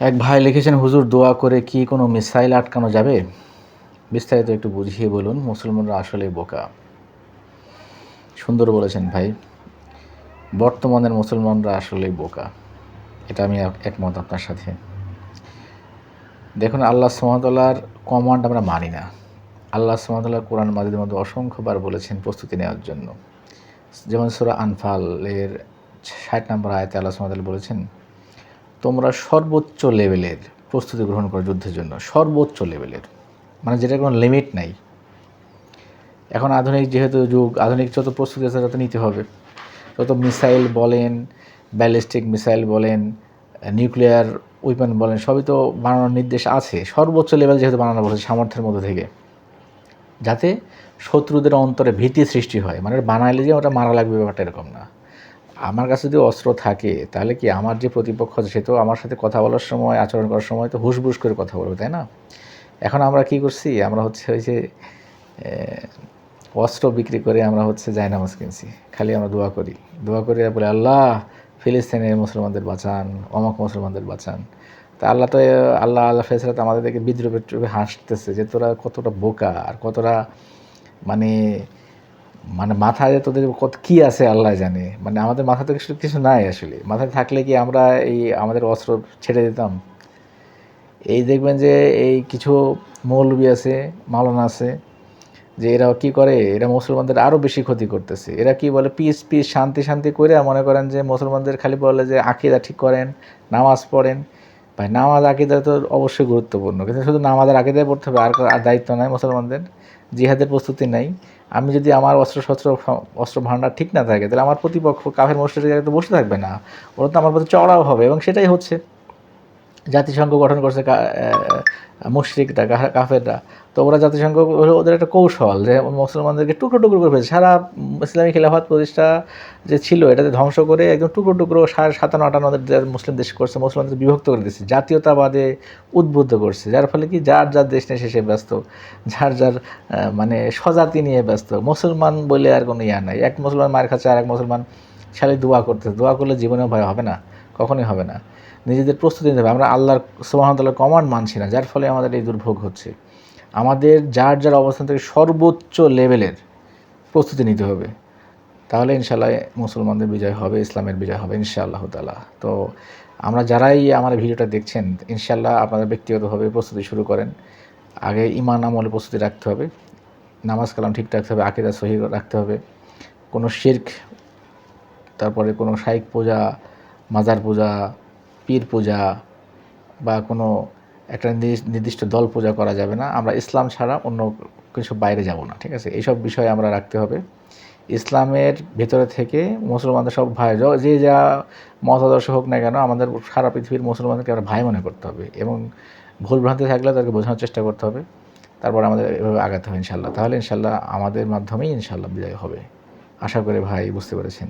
এক ভাই লিখেছেন, হুজুর, দোয়া করে কি কোনো মিসাইল আটকানো যাবে? বিস্তারিত একটু বুঝিয়ে বলুন, মুসলমানরা আসলে বোকা। সুন্দর বলেছেন ভাই। বর্তমানের মুসলমানরা আসলেই বোকা। এটা আমি এক- একমত আপনার সাথে। দেখুন, আল্লাহ সুমতলার কমান্ড আমরা মানি না। আল্লাহ সুমতলা কোরআন মাজিদের মধ্যে অসংখ্যবার বলেছেন প্রস্তুতি নেওয়ার জন্য। যেমন সুরা আনফালের ষাট নম্বর আয়তে আল্লাহ সুমতলা বলেছেন তোমরা সর্বোচ্চ লেভেলের প্রস্তুতি গ্রহণ করো যুদ্ধের জন্য, সর্বোচ্চ লেভেলের। মানে যেটা কোনো লিমিট নাই। এখন আধুনিক যেহেতু যুগ, আধুনিক যত প্রস্তুতি আছে তত নিতে হবে। তত মিসাইল বলেন ব্যালিস্টিক মিসাইল বলেন নিউক্লিয়ার উইপন বলেন, সবই তো বানানোর নির্দেশ আছে। সর্বোচ্চ লেভেল যেহেতু বানানো বলেছে সামর্থ্যের মধ্যে থেকে। যাতে শত্রুদের অন্তরে ভীতি সৃষ্টি হয়। মানে বানাইলে যে ওটা মারা লাগবে ব্যাপারটা এরকম না। আমার কাছে যদি অস্ত্র থাকে, তাহলে কি আমার যে প্রতিপক্ষ আছে, সে তো আমার সাথে কথা বলার সময়, আচরণ করার সময় তো হুসবুস করে কথা বলবে, তাই না? এখন আমরা কি করছি? আমরা হচ্ছে ওই যে অস্ত্র বিক্রি করে আমরা হচ্ছে জায়নামাজ কিনছি। খালি আমরা দোয়া করি। দোয়া করে বলে, আল্লাহ, ফিলিস্তিনের মুসলমানদের বাঁচান, অমক মুসলমানদের বাঁচান। তা আল্লাহ তো, আল্লাহ আল্লাহ ফেসরা তো আমাদেরকে বিদ্রোপের চোখে হাসতেছে যে, তোরা কতটা বোকা আর কতটা মানে মানে মাথায় তোদের কত কী আছে আল্লাহ জানে। মানে আমাদের মাথাতে কিছু কিছু নাই আসলে। মাথায় থাকলে কি আমরা এই আমাদের অস্ত্র ছেড়ে দিতাম? এই দেখবেন যে এই কিছু মৌলবি আছে, মাওলানা আছে, যে এরা কি করে? এরা মুসলমানদের আরও বেশি ক্ষতি করতেছে। এরা কি বলে? পিস পিস শান্তি শান্তি করে মনে করেন যে মুসলমানদের খালি বলে যে আকিদা ঠিক করেন, নামাজ পড়েন। ভাই, নামাজ আকিদা তো অবশ্যই গুরুত্বপূর্ণ, কিন্তু শুধু নামাজের আকিদায় পড়তে হবে, আর আর দায়িত্ব নাই মুসলমানদের, জিহাদের প্রস্তুতি নাই। আমি যদি আমার অস্ত্র শস্ত্র অস্ত্র ভাণ্ডার ঠিক না থাকে, তাহলে আমার প্রতিপক্ষ কাফের মসজিদে তো বসে থাকবে না, ওরা তো আমার প্রতি চড়াও হবে, এবং সেটাই হচ্ছে। জাতিসংঘ গঠন করছে মুশ্রিকরা কাফেররা। তো ওরা জাতিসংঘ হলো ওদের একটা কৌশল যে মুসলমানদেরকে টুকরো টুকরো করে ফেলছে। সারা ইসলামী খেলাফত প্রতিষ্ঠা যে ছিল, এটাতে ধ্বংস করে একদম টুকরো টুকরো সাড়ে সাতান্ন, আটান্ন মুসলিম দেশ করছে মুসলমানদের বিভক্ত করে দিচ্ছে জাতীয়তাবাদে উদ্বুদ্ধ করছে। যার ফলে কি? যার যার দেশ নিয়ে শেষে ব্যস্ত, যার যার মানে স্বজাতি নিয়ে ব্যস্ত। মুসলমান বলে আর কোনো ইয়া নাই। এক মুসলমান মার খাচ্ছে আর এক মুসলমান খালি দোয়া করতেছে। দোয়া করলে জীবনেও ভয় হবে না। কখনোই হবে না। নিজেদের প্রস্তুতি নিতে হবে। আমরা আল্লাহর সুবাহতাল্লাহ কমান্ড মানছি না, যার ফলে আমাদের এই দুর্ভোগ হচ্ছে। আমাদের যার যার অবস্থান থেকে সর্বোচ্চ লেভেলের প্রস্তুতি নিতে হবে। তাহলে ইনশাল্লাহ মুসলমানদের বিজয় হবে, ইসলামের বিজয় হবে ইনশাআল্লাহ তালা তো আমরা যারাই আমার ভিডিওটা দেখছেন ইনশাল্লাহ আপনাদের ব্যক্তিগতভাবে প্রস্তুতি শুরু করেন। আগে ইমান আমলে প্রস্তুতি রাখতে হবে, নামাজ কালাম ঠিক রাখতে হবে, আকিদা সহি রাখতে হবে। কোনো শির্ক, তারপরে কোনো শাইক পূজা মাজার পূজা, পীর পূজা বা কোনো একটা নির্দিষ্ট- দল পূজা করা যাবে না। আমরা ইসলাম ছাড়া অন্য কিছু বাইরে যাব না, ঠিক আছে? এইসব বিষয় আমরা রাখতে হবে। ইসলামের ভেতরে থেকে মুসলমানদের সব ভাই যে যা মতাদর্শ হোক না কেন, আমাদের সারা পৃথিবীর মুসলমানদেরকে আমরা ভাই মনে করতে হবে এবং ভুল ভ্রান্তি থাকলে তাদেরকে বোঝানোর চেষ্টা করতে হবে। তারপর আমাদের এভাবে আগাতে হবে ইনশাল্লাহ তাহলে ইনশাল্লাহ আমাদের মাধ্যমেই ইনশাল্লাহ বিজয় হবে। আশা করে ভাই বুঝতে পেরেছেন।